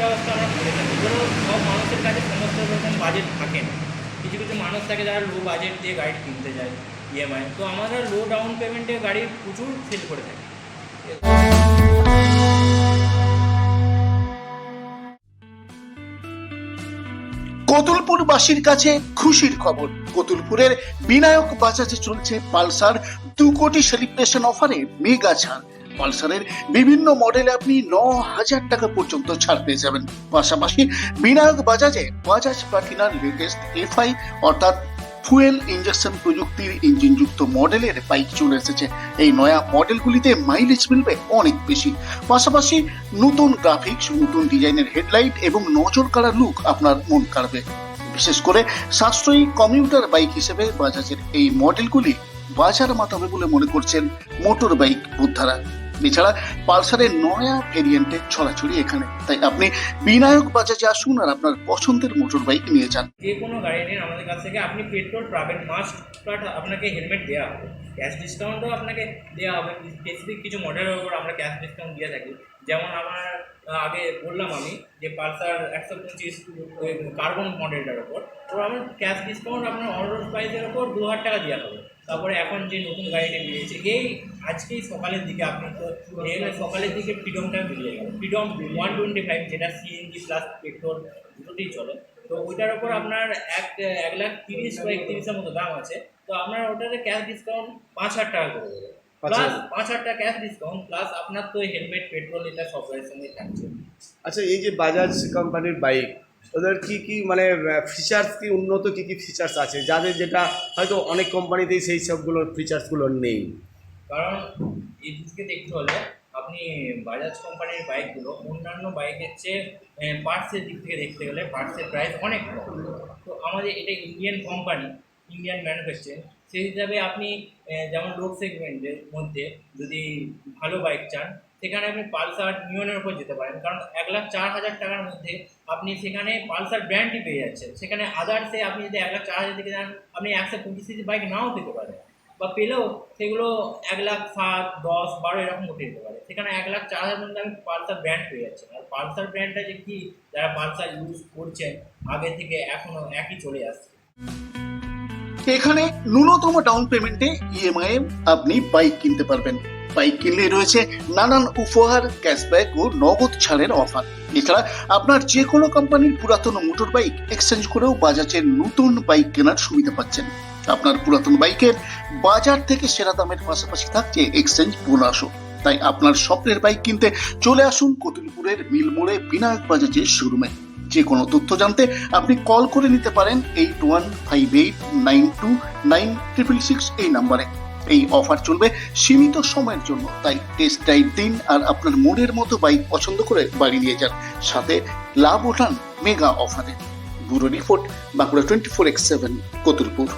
কাজটা আমরা করে থাকি। ধরো, সব মানুষের কাছে সমস্ত রকম বাজেট থাকে না। কিছু কিছু মানুষ থাকে যারা লো বাজেট দিয়ে গাড়ি কিনতে যায় ইএমআই তো আমরা লো ডাউন পেমেন্টে গাড়ি প্রচুর সেল করে থাকি। কতুলপুরবাসীর কাছে খুশির খবর। কতুলপুরের বিনায়ক বাজাজে চলছে পালসার। দু কোটি সেলিব্রেশন অফারে মেগা ছাড়। পালসারের বিভিন্ন মডেলে আপনি ন হাজার টাকা পর্যন্ত ছাড় পেয়ে যাবেন। পাশাপাশি বিনায়ক বাজাজে বাজাজ প্লাটিনার লেটেস্ট এফআই অর্থাৎ ফুয়েল ইঞ্জেকশন প্রযুক্তির ইঞ্জিনযুক্ত মডেলের বাইক চলে এসেছে। এই নয়া মডেলগুলিতে মাইলেজ মিলবে অনেক বেশি। পাশাপাশি নতুন গ্রাফিক্স নতুন ডিজাইনের হেডলাইট এবং নজর কাড়া লুক আপনার মন কাড়বে। বিশেষ করে সাশ্রয়ী কমিউটার বাইক হিসেবে বাজাজের এই মডেলগুলি বাজার মাতাবে বলে মনে করছেন মোটর বাইক বুদ্ধারা। এছাড়া পালসারের নয়া ভেরিয়েন্টের ছড়াছড়ি এখানে। তাই আপনি বিনায়ক বাজাজে আসুন আর আপনার পছন্দের মোটর বাইক নিয়ে যান। যে কোনো গাড়ি নিন আমাদের কাছ থেকে। আপনি পেট্রোল পাবেন মাস্ট বাট আপনাকে হেলমেট দেওয়া হবে। ক্যাশ ডিসকাউন্টও আপনাকে দেওয়া হবে। স্পেসিফিক কিছু মডেলের উপর আমরা ক্যাশ ডিসকাউন্ট দিয়ে থাকি। যেমন আমার আগে বললাম আমি যে পালসার একশো পঁচিশ কার্বন মডেলটার ওপর তো আমার ক্যাশ ডিসকাউন্ট আপনার অন রোড প্রাইসের ওপর দু হাজার টাকা দেওয়া হবে। তারপরে এখন যে নতুন গাড়িটা বেরিয়েছে এই আজকেই সকালের দিকে আপনি তো সকালের দিকে ফ্রিডমটা বেরিয়ে গেল। ফ্রিডম ওয়ান টোয়েন্টি ফাইভ যেটা সিএনজি প্লাস পেট্রোল দুটোতেই চলে। তো ওইটার ওপর আপনার এক এক লাখ তিরিশ বা একত্রিশের মতো দাম আছে। তো আপনার ওটাতে ক্যাশ ডিসকাউন্ট পাঁচ হাজার টাকা করে দেবে। প্লাস পাঁচ হাজার টাকা ক্যাশ ডিসকাউন্ট প্লাস আপনার তো হেলমেট পেট্রোল এটা সফটওয়্যারের সঙ্গে থাকছে। আচ্ছা এই যে বাজাজ কোম্পানির বাইক ওদের কি কি মানে ফিচার্স কি উন্নত, কি কি ফিচার্স আছে? যাদের যেটা হয়তো অনেক কোম্পানিতেই সেই সবগুলোর ফিচার্সগুলো নেই। কারণ, এই দিকে দেখতে হলে আপনি বাজাজ কোম্পানির বাইকগুলো অন্যান্য বাইকের চেয়ে পার্টসের দিক থেকে দেখতে গেলে পার্টসের প্রাইস অনেক কম। তো আমাদের এটা ইন্ডিয়ান কোম্পানি ইন্ডিয়ান ম্যানুফ্যাকচারিং সেই হিসাবে আপনি যেমন লোক সেগমেন্টের মধ্যে যদি ভালো বাইক চান সেখানে আপনি পালসার নিয়নের উপর যেতে পারেন। কারণ এক লাখ চার হাজার টাকার মধ্যে আপনি সেখানে পালসার ব্র্যান্ডই পেয়ে যাচ্ছেন। সেখানে আদার্সে আপনি যদি এক লাখ চার হাজার দিকে যান, আপনি একশো পঁচিশ সিসি বাইক নাও পেতে পারেন। বা পেলেও সেগুলো এক লাখ সাত, দশ, বারো এরকম উঠে যেতে পারে। সেখানে এক লাখ চার হাজার মধ্যে আমি পালসার ব্র্যান্ড পেয়ে যাচ্ছেন। আর পালসার ব্র্যান্ডটা যে কি? যারা পালসার ইউজ করছেন, আগে থেকে এখনও একই চলে আসছে। এখানে ন্যূনতম ডাউন পেমেন্টে ইএমআই আপনি বাইক কিনতে পারবেন। বাইক কিনলে রয়েছে নানান উপহার ক্যাশব্যাক ও নগদ ছাড়ের অফার এছাড়া আপনার যে কোনো কোম্পানির পুরাতন মোটর বাইক এক্সচেঞ্জ করেও বাজাজের নতুন বাইক কেনার সুবিধা পাচ্ছেন। আপনার পুরাতন বাইকের বাজার থেকে সেরা দামের পাশাপাশি থাকছে এক্সচেঞ্জ বোনাসও তাই আপনার স্বপ্নের বাইক কিনতে চলে আসুন কতুলপুরের মিলমোড়ে বিনায়ক বাজাজের শোরুমে। যে কোনো তথ্য জানতে আপনি কল করে নিতে পারেন eight one five eight nine two nine triple six এই নাম্বারে এই অফার চলবে সীমিত সময়ের জন্য। তাই টেস্ট ড্রাইভ দিন আর আপনার মনের মতো বাইক পছন্দ করে বাড়ি নিয়ে যান। সাথে লাভ ওঠান মেগা অফারে bureau report Bankura twenty four x seven Kotulpur.